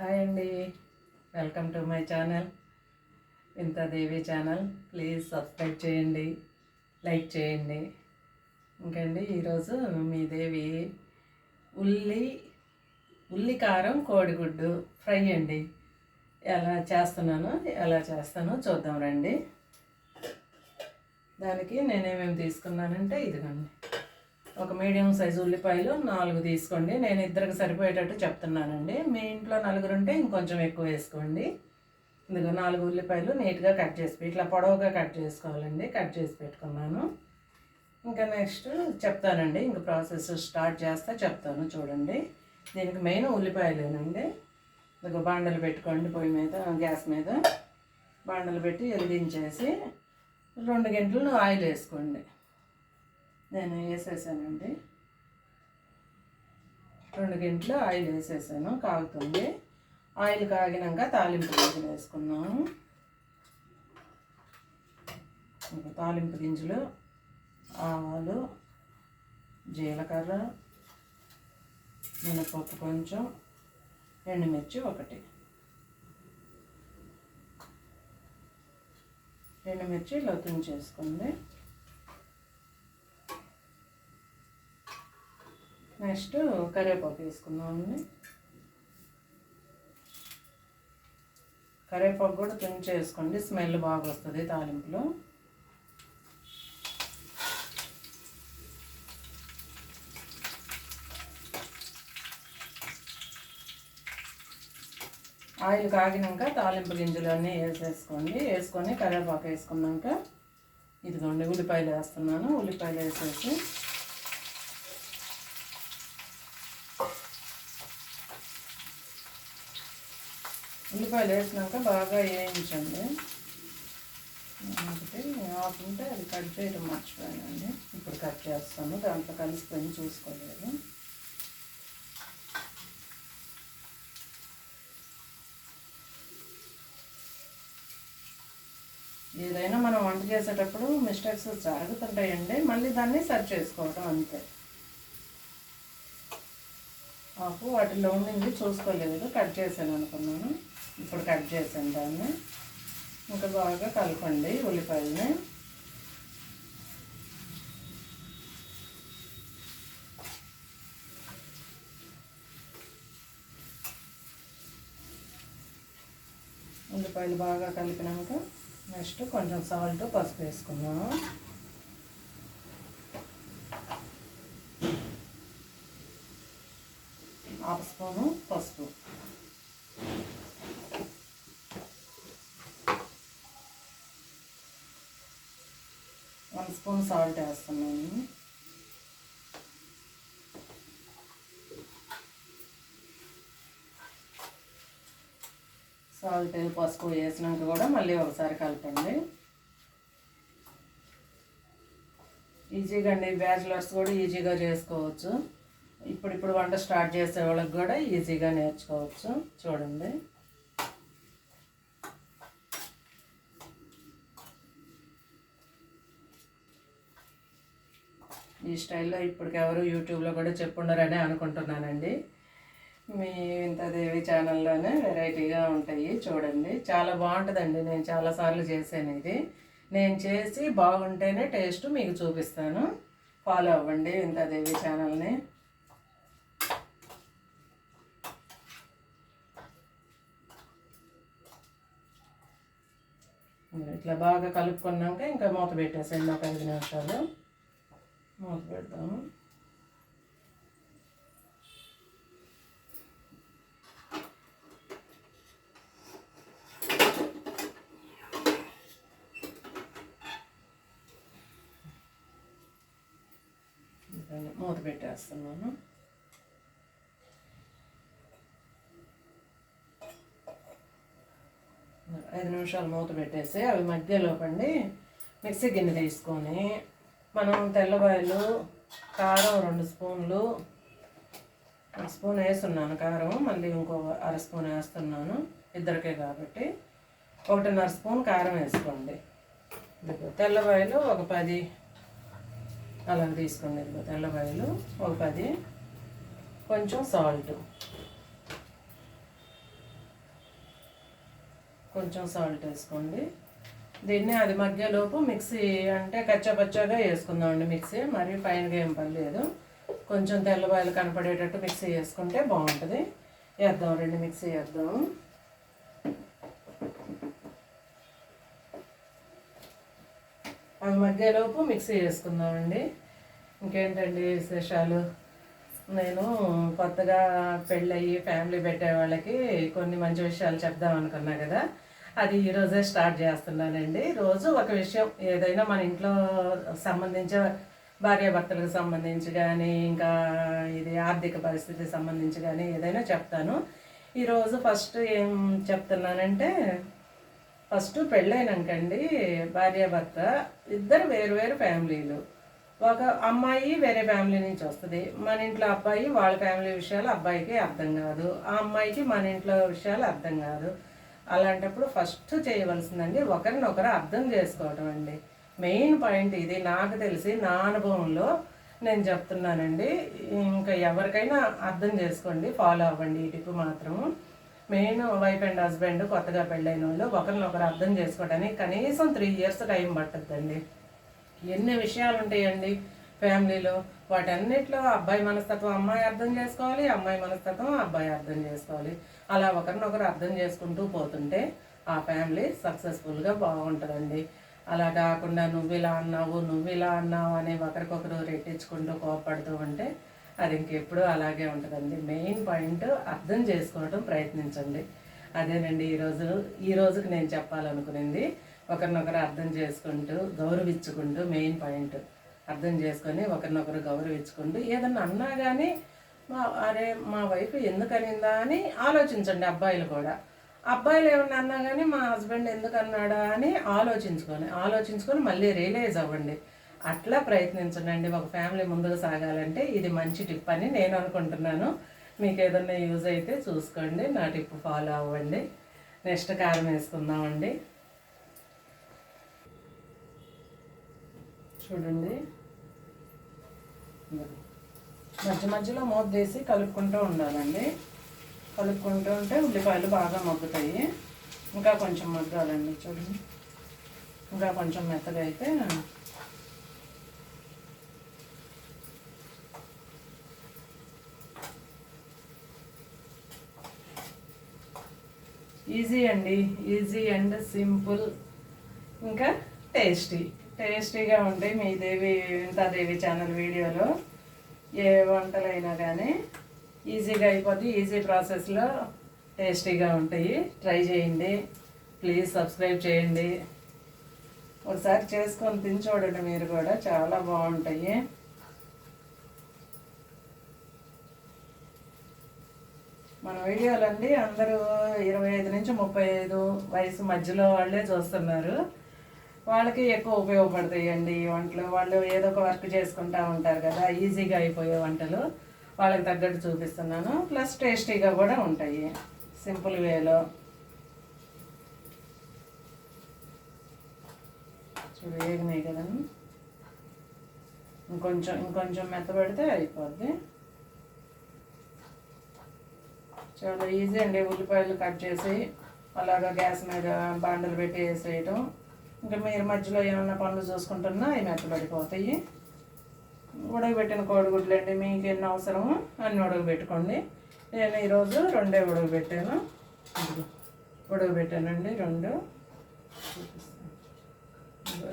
Hi అండి. Welcome to my channel. Vintha Devi channel. Please subscribe చేయండి. Like చేయండి. ఇంకండి ఈరోజు మీ దేవి ఉల్లి ఉల్లి కారం కోడిగుడ్డు ఫ్రై అండి. ఎలా చేస్తున్నాను ఎలా చేస్తానో చూద్దాం రండి. దానికి నేనేమేమి తీసుకున్నానంటే ఇదిగండి. ఒక మీడియం సైజు ఉల్లిపాయలు నాలుగు తీసుకోండి. నేను ఇద్దరికి సరిపోయేటట్టు చెప్తున్నానండి. మీ ఇంట్లో నలుగురు ఉంటే ఇంకొంచెం ఎక్కువ వేసుకోండి. ఇదిగో నాలుగు ఉల్లిపాయలు నీట్గా కట్ చేసి ఇట్లా పొడవుగా కట్ చేసుకోవాలండి. కట్ చేసి పెట్టుకున్నాను. ఇంకా నెక్స్ట్ చెప్తానండి. ఇంకా ప్రాసెస్ స్టార్ట్ చేస్తా చెప్తాను చూడండి. దీనికి మెయిన్ ఉల్లిపాయలేనండి. ఇదిగో బాండలు పెట్టుకోండి పొయ్యి మీద గ్యాస్ మీద. బాండలు పెట్టి వెలిగించేసి రెండు గంటలు ఆయిల్ వేసుకోండి. నేను వేసేసానండి. రెండు గంటలు ఆయిల్ వేసేసాను కాగుతుంది. ఆయిల్ కాగినాక తాలింపు గింజలు వేసుకున్నాను. తాలింపు గింజలు ఆవాలు జీలకర్ర మినపప్పు కొంచెం ఎండుమిర్చి ఒకటి. ఎండుమిర్చి ఇలా చేసుకుంది నెక్స్ట్ కరివేపాకు వేసుకుందామండి కరివేపాకు కూడా తుంచి వేసుకోండి స్మెల్ బాగా వస్తుంది తాలింపులో. ఆయిల్ కాగినాక తాలింపు గింజలు అన్నీ వేసేసుకోండి. వేసుకొని కరివేపాకు వేసుకున్నాక ఇదిగోండి ఉల్లిపాయలు వేస్తున్నాను. ఉల్లిపాయలు వేసేసి ఉల్లిపాయలు వేసినాక బాగా వేయించండి. ఒకటి ఆఫ్ ఉంటే అది కట్ చేయడం మర్చిపోయానండి. ఇప్పుడు కట్ చేస్తాను. దాంట్లో కలిసిపోయి చూసుకోలేదు. ఏదైనా మనం వంట చేసేటప్పుడు మిస్టేక్స్ జరుగుతుంటాయండి. మళ్ళీ దాన్ని సర్చ్ చేసుకోవటం అంతే. ఆకు వాటిలో ఉండింది చూసుకోలేదు. కట్ చేశాను అనుకున్నాను. ఇప్పుడు కట్ చేశాను దాన్ని ఇంకా బాగా కలపండి ఉల్లిపాయలని. ఉల్లిపాయలు బాగా కలిపినాక నెక్స్ట్ కొంచెం సాల్ట్ పసుపు వేసుకున్నాము హాఫ్ స్పూను పసుపు వన్ స్పూన్ సాల్ట్ వేస్తున్నాను. సాల్ట్ పసుపు వేసినాక కూడా మళ్ళీ ఒకసారి కలపండి. ఈజీగా అండి బ్యాచిలర్స్ కూడా ఈజీగా చేసుకోవచ్చు. ఇప్పుడిప్పుడు వంట స్టార్ట్ చేసే వాళ్ళకి కూడా ఈజీగా నేర్చుకోవచ్చు. చూడండి. ఈ స్టైల్లో ఇప్పటికి ఎవరు యూట్యూబ్లో కూడా చెప్పుండరని అనుకుంటున్నానండి. మీ వింతదేవి ఛానల్లోనే వెరైటీగా ఉంటాయి చూడండి. చాలా బాగుంటుందండి నేను చాలాసార్లు చేశాను ఇది. నేను చేసి బాగుంటేనే టేస్ట్ మీకు చూపిస్తాను. ఫాలో అవ్వండి వింతదేవి ఛానల్ని. ఇట్లా బాగా కలుపుకున్నాక ఇంకా మూత పెట్టేసేయండి ఒక ఐదు నిమిషాలు. మూత పెడతాము మూత పెట్టేస్తున్నాను. ఐదు నిమిషాలు మూత పెట్టేసి అవి మధ్యలో పండి మిక్సీ గిన్నె తీసుకొని మనం తెల్లబాయలు కారం రెండు స్పూన్లు ఒక స్పూన్ వేస్తున్నాను కారం మళ్ళీ ఇంకో అర స్పూన్ వేస్తున్నాను ఇద్దరికే కాబట్టి. ఒకటిన్నర స్పూన్ కారం వేసుకోండి. తెల్లబాయలు ఒక పది అలా తీసుకోండి. ఇదిగో తెల్లబాయలు ఒక పది కొంచెం సాల్ట్. కొంచెం సాల్ట్ వేసుకోండి. దీన్ని అది మధ్యలోపు మిక్సీ అంటే కచ్చాపచ్చాగా వేసుకుందామండి మిక్సీ. మరి ఫైన్గా ఏం పని లేదు. కొంచెం తెల్లబాయలు కనపడేటట్టు మిక్సీ వేసుకుంటే బాగుంటుంది. వేద్దాం రెండు మిక్సీ వేద్దాం. అది మధ్యలోపు మిక్సీ వేసుకుందామండి. ఇంకేంటండి విశేషాలు? నేను కొత్తగా పెళ్ళయి ఫ్యామిలీ పెట్టే వాళ్ళకి కొన్ని మంచి విషయాలు చెప్దాం అనుకున్నా కదా. అది ఈరోజే స్టార్ట్ చేస్తున్నానండి. రోజు ఒక విషయం ఏదైనా మన ఇంట్లో సంబంధించిన భార్యాభర్తలకు సంబంధించి కానీ ఇంకా ఇది ఆర్థిక పరిస్థితికి సంబంధించి కానీ ఏదైనా చెప్తాను. ఈరోజు ఫస్ట్ ఏం చెప్తున్నానంటే ఫస్ట్ పెళ్ళైనాకండి భార్యాభర్త ఇద్దరు వేరు వేరు ఫ్యామిలీలు. ఒక అమ్మాయి వేరే ఫ్యామిలీ నుంచి వస్తుంది. మన ఇంట్లో అబ్బాయి వాళ్ళ ఫ్యామిలీ విషయాలు అబ్బాయికి అర్థం కాదు. ఆ అమ్మాయికి మన ఇంట్లో విషయాలు అర్థం కాదు. అలాంటప్పుడు ఫస్ట్ చేయవలసిందండి ఒకరినొకరు అర్థం చేసుకోవటం అండి. మెయిన్ పాయింట్ ఇది. నాకు తెలిసి నా అనుభవంలో నేను చెప్తున్నానండి. ఇంకా ఎవరికైనా అర్థం చేసుకోండి ఫాలో అవ్వండి ఈ టిప్ మాత్రము. మెయిన్ వైఫ్ అండ్ హస్బెండ్ కొత్తగా పెళ్ళైన వాళ్ళు ఒకరినొకరు అర్థం చేసుకోవడానికి కనీసం త్రీ ఇయర్స్ టైం పట్టద్దండి. ఎన్ని విషయాలు ఉంటాయండి ఫ్యామిలీలో వాటన్నిటిలో అబ్బాయి మనస్తత్వం అమ్మాయి అర్థం చేసుకోవాలి అమ్మాయి మనస్తత్వం అబ్బాయి అర్థం చేసుకోవాలి. అలా ఒకరినొకరు అర్థం చేసుకుంటూ పోతుంటే ఆ ఫ్యామిలీ సక్సెస్ఫుల్గా బాగుంటుందండి. అలా కాకుండా నువ్వు ఇలా అన్నావు నువ్వు ఇలా అన్నావు అని ఒకరికొకరు రెట్టించుకుంటూ కోపడుతూ ఉంటే అది ఇంకెప్పుడు అలాగే ఉంటుందండి. మెయిన్ పాయింట్ అర్థం చేసుకోవడం ప్రయత్నించండి. అదేనండి ఈరోజు ఈ రోజుకి నేను చెప్పాలనుకునింది ఒకరినొకరు అర్థం చేసుకుంటూ గౌరవించుకుంటూ మెయిన్ పాయింట్. అర్థం చేసుకొని ఒకరినొకరు గౌరవించుకుంటూ ఏదన్నా అన్నా కానీ మా అరే మా వైఫ్ ఎందుకనిందా అని ఆలోచించండి అబ్బాయిలు కూడా. అబ్బాయిలు ఏమన్నా అన్నా కానీ మా హస్బెండ్ ఎందుకు అన్నాడా అని ఆలోచించుకొని ఆలోచించుకొని మళ్ళీ రియలైజ్ అవ్వండి. అట్లా ప్రయత్నించండి ఒక ఫ్యామిలీ ముందుకు సాగాలంటే ఇది మంచి టిప్ అని నేను అనుకుంటున్నాను. మీకు ఏదన్నా యూజ్ అయితే చూసుకోండి నా టిప్ ఫాలో అవ్వండి. నెక్స్ట్ కారం వేసుకుందామండి. చూడండి. మధ్య మధ్యలో మూత తీసి కలుపుకుంటూ ఉండాలండి. కలుపుకుంటూ ఉంటే ఉల్లిపాయలు బాగా మగ్గుతాయి. ఇంకా కొంచెం మగ్గాలండి చూడండి. ఇంకా కొంచెం మెత్తగా అయితే ఈజీ అండి. Easy and simple. ఇంకా టేస్టీ. టేస్టీగా ఉంటాయి మీ దేవి దేవి ఛానల్ వీడియోలో. ఏ వంటలైనా కానీ ఈజీగా అయిపోద్ది ఈజీ ప్రాసెస్లో టేస్టీగా ఉంటాయి. ట్రై చేయండి. ప్లీజ్ సబ్స్క్రైబ్ చేయండి. ఒకసారి చేసుకొని తిని చూడండి మీరు కూడా. చాలా బాగుంటాయి. మన వీడియోలండి అందరూ ఇరవై ఐదు నుంచి ముప్పై ఐదు వయసు మధ్యలో వాళ్ళే చూస్తున్నారు. వాళ్ళకి ఎక్కువ ఉపయోగపడతాయండి ఈ వంటలు. వాళ్ళు ఏదో ఒక వర్క్ చేసుకుంటూ ఉంటారు కదా ఈజీగా అయిపోయే వంటలు వాళ్ళకి తగ్గట్టు చూపిస్తున్నాను. ప్లస్ టేస్టీగా కూడా ఉంటాయి సింపుల్ వేలో. చూడు వేగినాయి కదా. ఇంకొంచెం ఇంకొంచెం మెత్తబడితే అయిపోద్ది. చాలా ఈజీ అండి ఉల్లిపాయలు కట్ చేసి అలాగా గ్యాస్ మీద బాండలు పెట్టి వేసేయటం. ఇంకా మీరు మధ్యలో ఏమైనా పనులు చూసుకుంటున్నా అవి మెత్తబడిపోతాయి ఉడకబెట్టిన కోడిగుడ్లు అండి మీకు ఎన్ని అవసరమో అన్ని ఉడకబెట్టుకోండి. నేను ఈరోజు రెండే ఉడకబెట్టాను. ఉడకబెట్టానండి రెండు.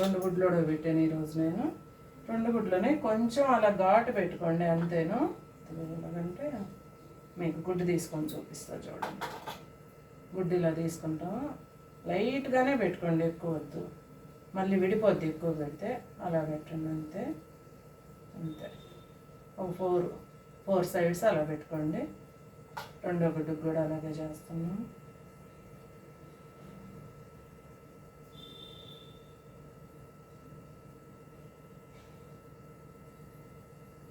రెండు గుడ్లు ఉడకబెట్టాను ఈరోజు నేను. రెండు గుడ్లని కొంచెం అలా ఘాటు పెట్టుకోండి అంతేను. ఎలాగంటే మీకు గుడ్డు తీసుకొని చూపిస్తా చూడండి. గుడ్డు ఇలా తీసుకుంటాం లైట్గానే పెట్టుకోండి ఎక్కువ వద్దు మళ్ళీ విడిపోద్ది ఎక్కువ పెడితే అలా పెట్టండి అంతే. అంతే. ఒక ఫోర్ ఫోర్ సైడ్స్ అలా పెట్టుకోండి. రెండో గుడ్డుకు కూడా అలాగే చేస్తున్నాం.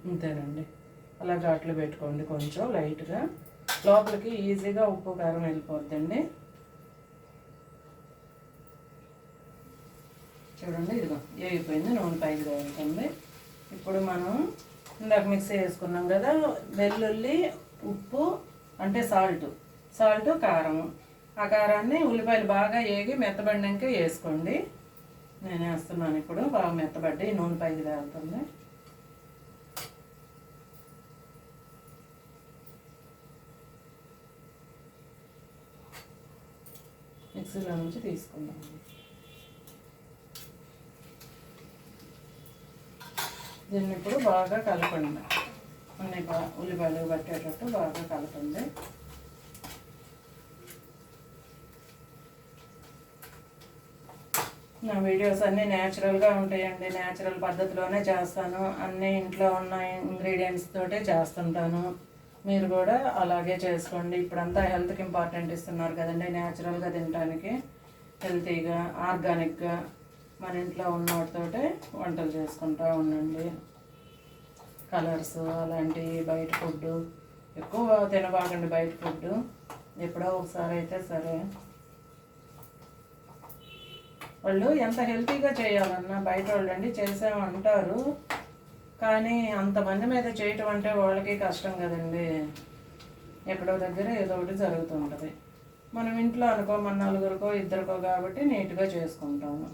అంతేనండి. అలా ఘాట్లు పెట్టుకోండి కొంచెం లైట్గా. లోపలికి ఈజీగా ఉప్పు కారం వెళ్ళిపోద్దండి. చూడండి ఇదిగో వేగిపోయింది నూనె పైకి తగులుతుంది ఇప్పుడు మనం ఇందాక మిక్సీ వేసుకున్నాం కదా వెల్లుల్లి ఉప్పు అంటే సాల్ట్. సాల్ట్ కారం. ఆ కారాన్ని ఉల్లిపాయలు బాగా వేగి మెత్తబడినాక వేసుకోండి. నేను వేస్తున్నాను ఇప్పుడు బాగా మెత్తబడ్డి నూనె పైకి తేలుతుంది. మిక్సీలో నుంచి తీసుకుందాం. దీన్ని ఇప్పుడు బాగా కలపండి. అన్ని బా ఉల్లిపాయలు పట్టేటట్టు బాగా కలపండి. నా వీడియోస్ అన్నీ న్యాచురల్గా ఉంటాయండి. న్యాచురల్ పద్ధతిలోనే చేస్తాను. అన్నీ ఇంట్లో ఉన్న ఇంగ్రీడియంట్స్ తోటే చేస్తుంటాను. మీరు కూడా అలాగే చేసుకోండి. ఇప్పుడంతా హెల్త్కి ఇంపార్టెంట్ ఇస్తున్నారు కదండి. న్యాచురల్గా తినడానికి హెల్తీగా ఆర్గానిక్గా మన ఇంట్లో ఉన్న వాటితోటే వంటలు చేసుకుంటూ ఉండండి. కలర్స్ అలాంటివి బయట ఫుడ్ ఎక్కువ తినబాకండి బయట ఫుడ్ ఎప్పుడో ఒకసారి అయితే సరే. వాళ్ళు ఎంత హెల్తీగా చేయాలన్నా బయట వాళ్ళు అండి చేసామంటారు కానీ అంతమంది మీద చేయటం అంటే వాళ్ళకి కష్టం కదండి. ఎక్కడో దగ్గర ఏదో ఒకటి జరుగుతుంటుంది మనం ఇంట్లో అనుకో మన నలుగురికో ఇద్దరికో కాబట్టి నీట్గా చేసుకుంటాము.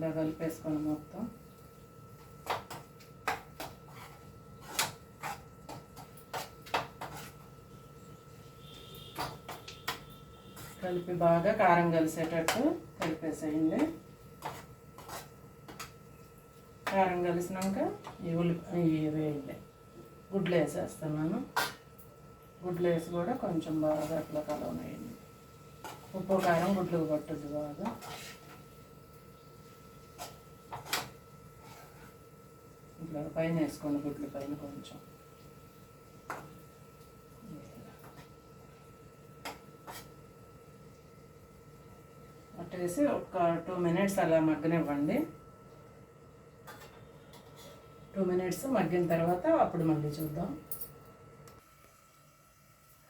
ఇలా కలిపేసుకోండి మొత్తం. కలిపి బాగా కారం కలిసేటట్టు కలిపేసేయండి. కారం కలిసినాక ఈ ఉల్లి ఇవి వేయండి. గుడ్లు వేసేస్తున్నాను. గుడ్లు వేసి కూడా కొంచెం బాగా అట్లా కలవనేయండి ఉప్పు కారం గుడ్లు పట్టుద్ది బాగా. ఇట్లా పైన వేసుకోండి గుడ్లు పైన కొంచెం. అట్టేసి ఒక టూ మినిట్స్ అలా మగ్గనివ్వండి. టూ మినిట్స్ మగ్గిన తర్వాత అప్పుడు మళ్ళీ చూద్దాం.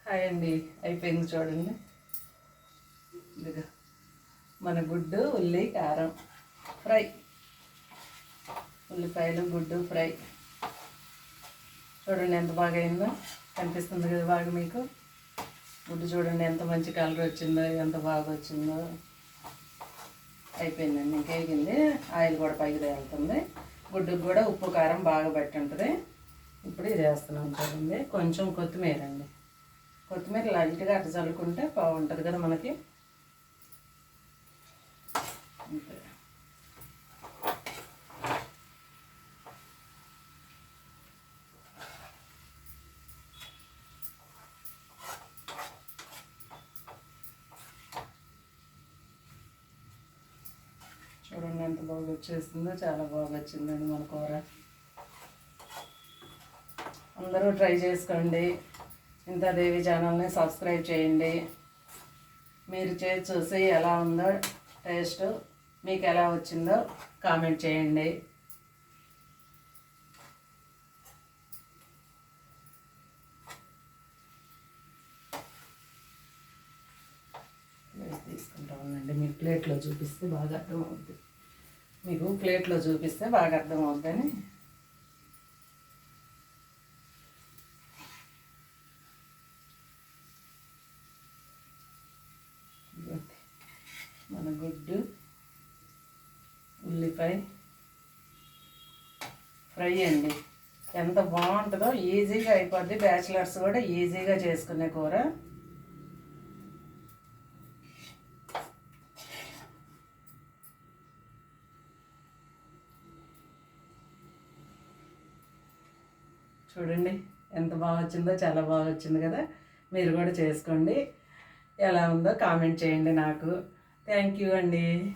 హాయ్ అండి అయిపోయింది చూడండి. ఇదిగా మన గుడ్డు ఉల్లి కారం ఫ్రై. ఉల్లిపాయలు గుడ్డు ఫ్రై. చూడండి ఎంత బాగా అయిందో. కనిపిస్తుంది కదా బాగా మీకు? గుడ్డు చూడండి ఎంత మంచి కలర్ వచ్చిందో ఎంత బాగా వచ్చిందో. అయిపోయిందండి ఇంకేగింది? ఆయిల్ కూడా పైకి తేలుతుంది. గుడ్డుకు కూడా ఉప్పు కారం బాగా పట్టి ఉంటుంది. ఇప్పుడు ఇది వేస్తున్నాం చూడండి. కొంచెం కొత్తిమీర అండి. కొత్తిమీర లైట్గా అట్ట చల్లుకుంటే బాగుంటుంది కదా మనకి. అంతే చూడండి ఎంత బాగా వచ్చేసిందో చాలా బాగా వచ్చిందండి మన కూర. అందరూ ట్రై చేసుకోండి. ఇంతదేవి ఛానల్ని సబ్స్క్రైబ్ చేయండి. మీరు చేసి చూసి ఎలా ఉందో టేస్ట్ మీకు ఎలా వచ్చిందో కామెంట్ చేయండి. తీసుకుంటా ఉండండి. మీ ప్లేట్లో చూపిస్తే బాగా అర్థమవుతుంది మీకు ప్లేట్లో చూపిస్తే బాగా అర్థమవుద్దని మన గుడ్డు ఉల్లిపాయ. ఫ్రై అండి. ఎంత బాగుంటుందో ఈజీగా అయిపోద్ది. బ్యాచిలర్స్ కూడా ఈజీగా చేసుకునే కూర. చూడండి ఎంత బాగా వచ్చిందో చాలా బాగా వచ్చింది కదా. మీరు కూడా చేసుకోండి. ఎలా ఉందో కామెంట్ చేయండి నాకు. థ్యాంక్ యూ అండి.